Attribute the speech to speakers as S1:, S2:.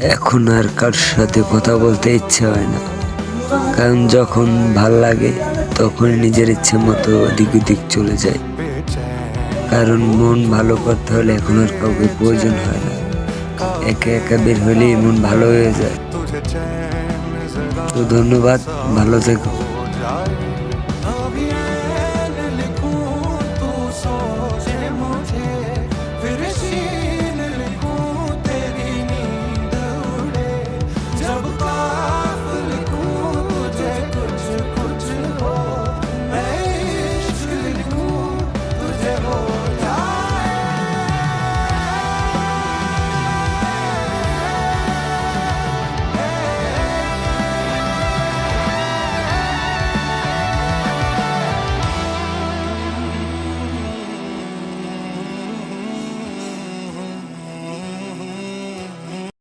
S1: এখন আর কার সাথে কথা বলতে ইচ্ছে হয় না। কারণ যখন ভালো লাগে তখন নিজের ইচ্ছে মতো ওদিক ওদিক চলে যায়। কারণ মন ভালো করতে হলে এখন আর কাউকে প্রয়োজন হয় না। একা একা বের হলেই মন ভালো হয়ে যায়। তো ধন্যবাদ, ভালো থেকো।